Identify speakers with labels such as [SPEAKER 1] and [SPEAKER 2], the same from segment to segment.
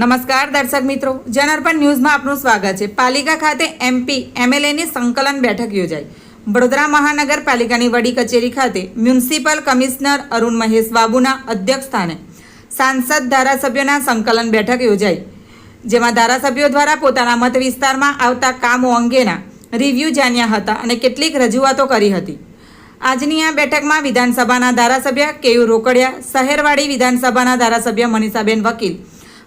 [SPEAKER 1] નમસ્કાર દર્શક મિત્રો જનઅર્પણ ન્યૂઝમાં આપનું સ્વાગત છે. પાલિકા ખાતે એમપી, એમએલએની સંકલન બેઠક યોજાઈ. વડોદરા મહાનગરપાલિકાની વડી કચેરી ખાતે મ્યુનિસિપલ કમિશનર અરુણ મહેશ બાબુના અધ્યક્ષ સ્થાને સાંસદ ધારાસભ્યોના સંકલન બેઠક યોજાઈ. જેમાં ધારાસભ્યો દ્વારા પોતાના મત વિસ્તારમાં આવતા કામો અંગેના રિવ્યૂ જાણ્યા હતા અને કેટલીક રજૂઆતો કરી હતી. આજની આ બેઠકમાં વિધાનસભાના ધારાસભ્ય કેયુ રોકડિયા, શહેરવાડી વિધાનસભાના ધારાસભ્ય મનીષાબેન વકીલ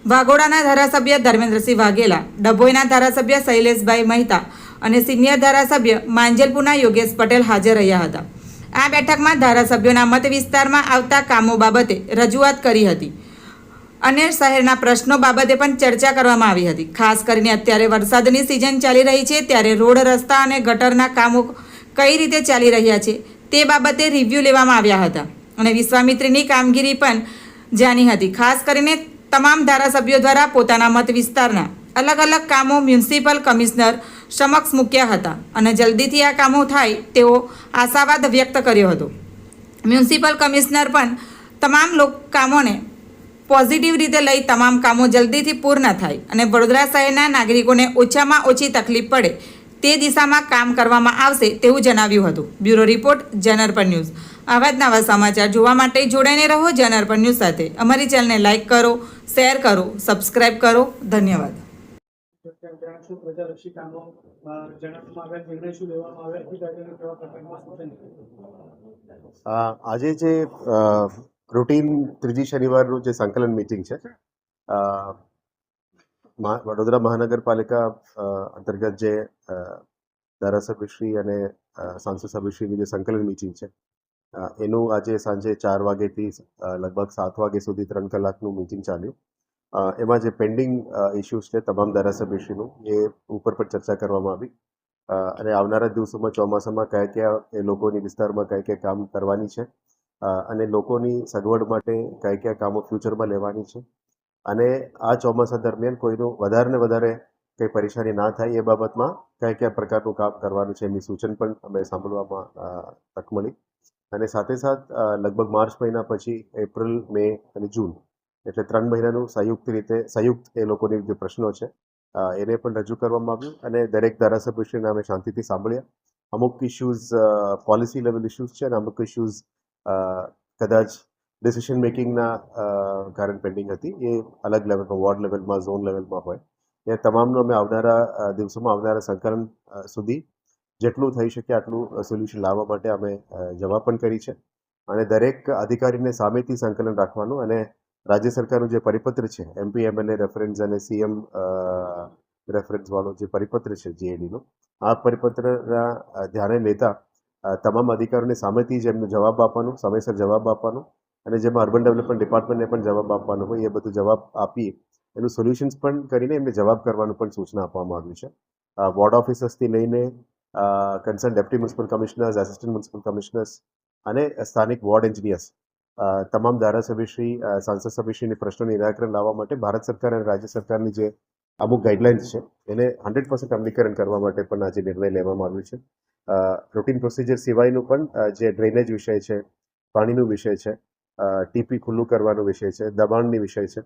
[SPEAKER 1] વાઘોડાના ધારાસભ્ય ધર્મેન્દ્રસિંહ વાઘેલા, ડભોઈના ધારાસભ્ય શૈલેષભાઈ મહેતા અને સિનિયર ધારાસભ્ય માંજલપુરના યોગેશ પટેલ હાજર રહ્યા હતા. આ બેઠકમાં ધારાસભ્યોના મત વિસ્તારમાં આવતા કામો બાબતે રજૂઆત કરી હતી અને શહેરના પ્રશ્નો બાબતે પણ ચર્ચા કરવામાં આવી હતી. ખાસ કરીને અત્યારે વરસાદની સિઝન ચાલી રહી છે, ત્યારે રોડ, રસ્તા અને ગટરના કામો કઈ રીતે ચાલી રહ્યા છે તે બાબતે રિવ્યૂ લેવામાં આવ્યા હતા અને વિશ્વામિત્રીની કામગીરી પણ જાણી હતી. ખાસ કરીને તમામ ધારાસભ્યો દ્વારા પોતાના મત વિસ્તારના અલગ અલગ કામો મ્યુનિસિપલ કમિશનર સમક્ષ મૂક્યા હતા અને જલ્દીથી આ કામો થાય તેવો આશાવાદ વ્યક્ત કર્યો હતો. મ્યુનિસિપલ કમિશનર પણ તમામ લોક કામોને પોઝિટિવ રીતે લઈ તમામ કામો જલ્દીથી પૂર્ણ થાય અને વડોદરા શહેરના નાગરિકોને ઓછામાં ઓછી તકલીફ પડે તે દિશામાં કામ કરવામાં આવશે તેવું જણાવ્યું હતું. બ્યુરો રિપોર્ટ જનરપર ન્યૂઝ. આવા જ નવા સમાચાર જોવા માટે જોડાઈને રહો જનરપર ન્યૂઝ સાથે. અમારી ચેનલને લાઇક કરો, શેર કરો, સબસ્ક્રાઇબ કરો. ધન્યવાદ.
[SPEAKER 2] આજે જે રૂટીન ત્રીજી શનિવારનું જે સંકલન મિટિંગ છે વડોદરા મહાનગરપાલિકા અંતર્ગત જે ધારાસભ્યશ્રી અને સાંસદ સભ્યશ્રીની જે સંકલન મિટિંગ છે એનું આજે સાંજે ચાર વાગ્યાથી લગભગ સાત વાગ્યા સુધી ત્રણ કલાકનું મિટિંગ ચાલ્યું. એમાં જે પેન્ડિંગ ઇસ્યુઝ છે તમામ ધારાસભ્યશ્રીનું એ ઉપર પર ચર્ચા કરવામાં આવી. અને આવનારા દિવસોમાં ચોમાસામાં કયા કયા એ લોકોની વિસ્તારમાં કયા કયા કામ કરવાની છે અને લોકોની સગવડ માટે કયા કયા કામો ફ્યુચરમાં લેવાની છે અને આ ચોમાસા દરમિયાન કોઈનું વધારે વધારે કંઈ પરેશાની ના થાય એ બાબતમાં કયા કયા પ્રકારનું કામ કરવાનું છે એમની સૂચન પણ અમે સાંભળવામાં તક મળી. અને સાથે સાથ લગભગ માર્ચ મહિના પછી એપ્રિલ, મે અને જૂન એટલે ત્રણ મહિનાનું સંયુક્ત રીતે, સંયુક્ત એ લોકોની જે પ્રશ્નો છે એને પણ રજૂ કરવામાં આવ્યું અને દરેક ધારાસભ્યશ્રીને અમે શાંતિથી સાંભળ્યા. અમુક ઇશ્યુઝ પોલિસી લેવલ ઇશ્યુઝ છે અને અમુક ઇશ્યુઝ કદાચ ડિસિશન મેકિંગના કારણ પેન્ડિંગ હતી. એ અલગ લેવલમાં વોર્ડ લેવલમાં ઝોન લેવલમાં હોય. એ તમામનું અમે આવનારા દિવસોમાં આવનારા સંકલન સુધી જેટલું થઈ શકે આટલું સોલ્યુશન લાવવા માટે અમે જવાબ પણ કરી છે. અને દરેક અધિકારીને સામેથી સંકલન રાખવાનું અને રાજ્ય સરકારનું જે પરિપત્ર છે એમપી એમએલએ રેફરન્સ અને સીએમ રેફરન્સ વાળો જે પરિપત્ર છે જીએડીનો આ પરિપત્રના ધ્યાને લેતા તમામ અધિકારીઓને સામેથી જ એમને જવાબ આપવાનો, સમયસર જવાબ આપવાનો અને જેમાં અર્બન ડેવલપમેન્ટ ડિપાર્ટમેન્ટને પણ જવાબ આપવાનો હોય, એ બધું જવાબ આપી એનું સોલ્યુશન્સ પણ કરીને એમને જવાબ કરવાનું પણ સૂચના આપવામાં આવ્યું છે. વોર્ડ ઓફિસર્સથી લઈને concern deputy municipal commissioners assistant municipal commissioners અને સ્થાનિક વોર્ડ એન્જિનિયર્સ તમામ ધારાસભ્યશ્રી સાંસદ સભ્યશ્રીની પ્રશ્નોનું નિરાકરણ લાવવા માટે ભારત સરકાર અને રાજ્ય સરકારની જે અમુક ગાઈડલાઇન્સ છે, એને હંડ્રેડ પર્સન્ટ અમલીકરણ કરવા માટે પણ આજે નિર્ણય લેવામાં આવ્યો છે. રૂટીન પ્રોસિજર સિવાયનું પણ જે ડ્રેનેજ વિષય છે, પાણીનું વિષય છે ટીપી ખુલ્લું કરવાનો વિષય છે, દબાણની વિષય છે,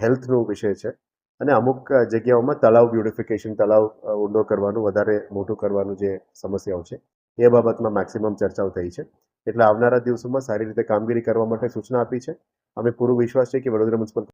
[SPEAKER 2] હેલ્થનો વિષય છે અને અમુક જગ્યાઓમાં તળાવ બ્યુટિફિકેશન તળાવ ઊંડો કરવાનું, વધારે મોટું કરવાનું જે સમસ્યાઓ છે, એ બાબતમાં મેક્સિમમ ચર્ચાઓ થઈ છે. એટલે આવનારા દિવસોમાં સારી રીતે કામગીરી કરવા માટે સૂચના આપી છે. અમે પૂરો વિશ્વાસ છે કે વડોદરા મ્યુનિસિપલ